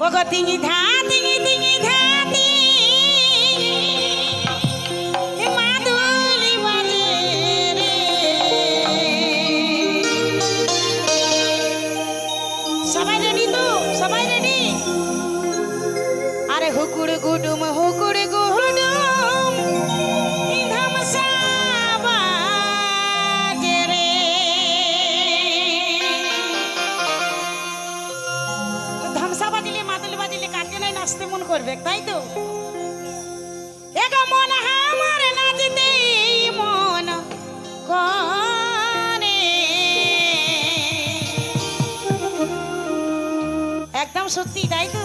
我个叮一他，叮一叮一他。নাচতে মন করবে, তাই তো? মন, আমার মন একদম সত্যি, তাই তো?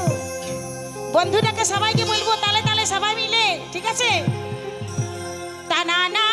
বন্ধুটাকে সবাইকে বলব, তালে তালে সবাই মিলে, ঠিক আছে? তা না না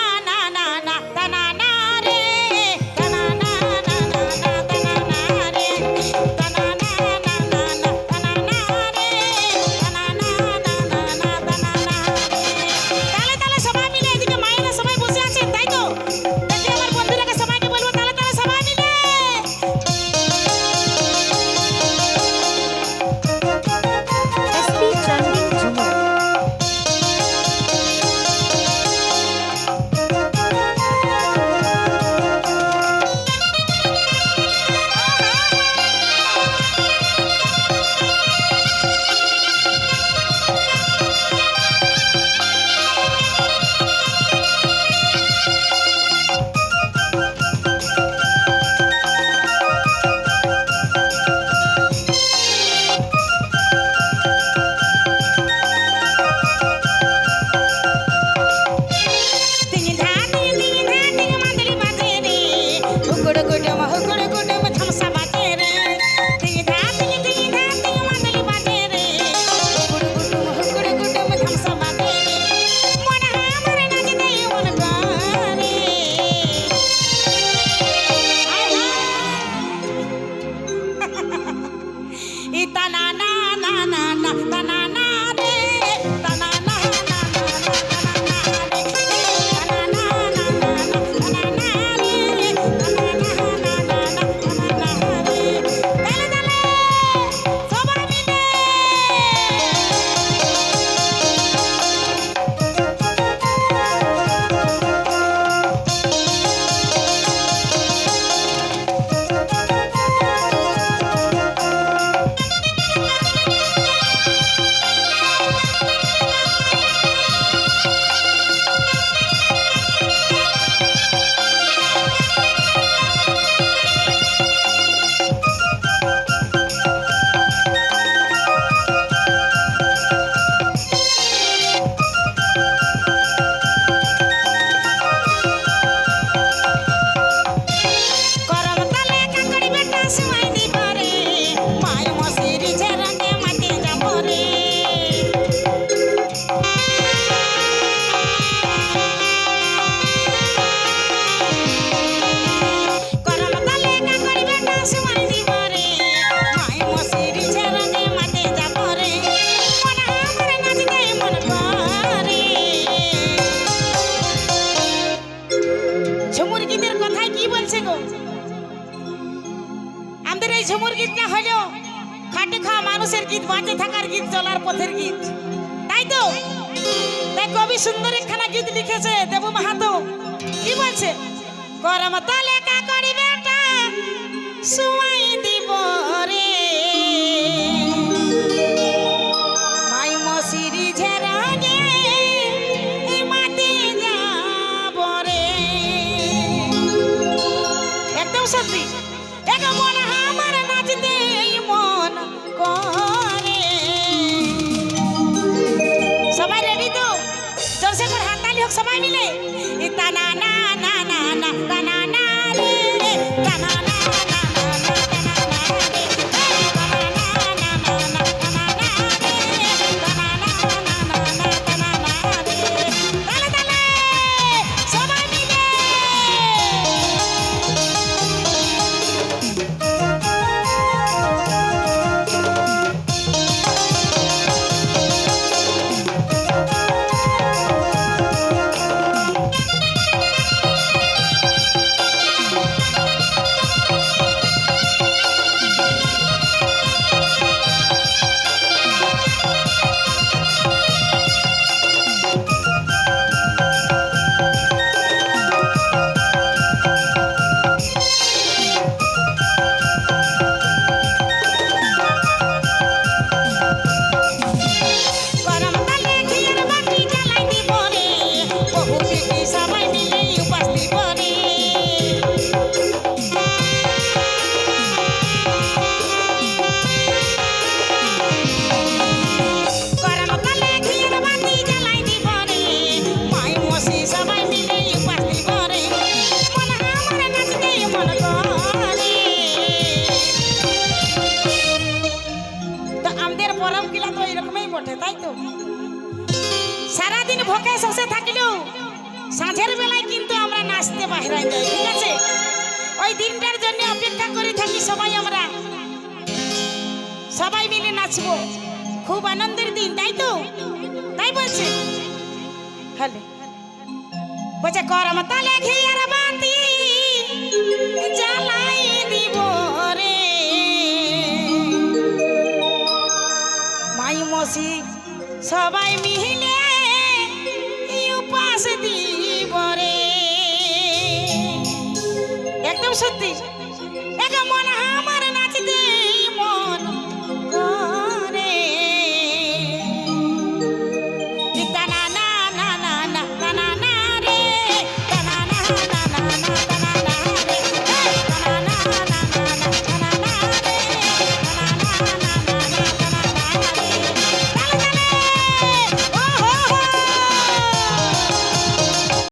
Bye-bye. ওই ঝুমুর গীত না হলেও খাটে খাওয়া মানুষের গীত বাঁচে থাকার গীত, চলার পথের গীত। তাই তো? তাই কবি সুন্দর একখানা গীত লিখেছে দেবু মাহাতো। কি বলছে? গরম তালে কা করি বেটা সুমাই লোক সবাই মিলে ইতানা না জন্মই বটে, তাই তো? সারাদিন ভোকে শসে থাকলেও সাঁঝের বেলায় কিন্তু আমরা নাচতে বাহিরাই যাই, ঠিক আছে? ওই দিনটার জন্য অপেক্ষা করে থাকি সবাই আমরা। সবাই মিলে নাচব। খুব আনন্দের দিন, তাই তো? তাই বলছে? হ্যালো বলছে কর আমার তালে ঘিয়ার বাতি জ্বালা সবাই মিলে উপাস দিব রে একদম সত্যি।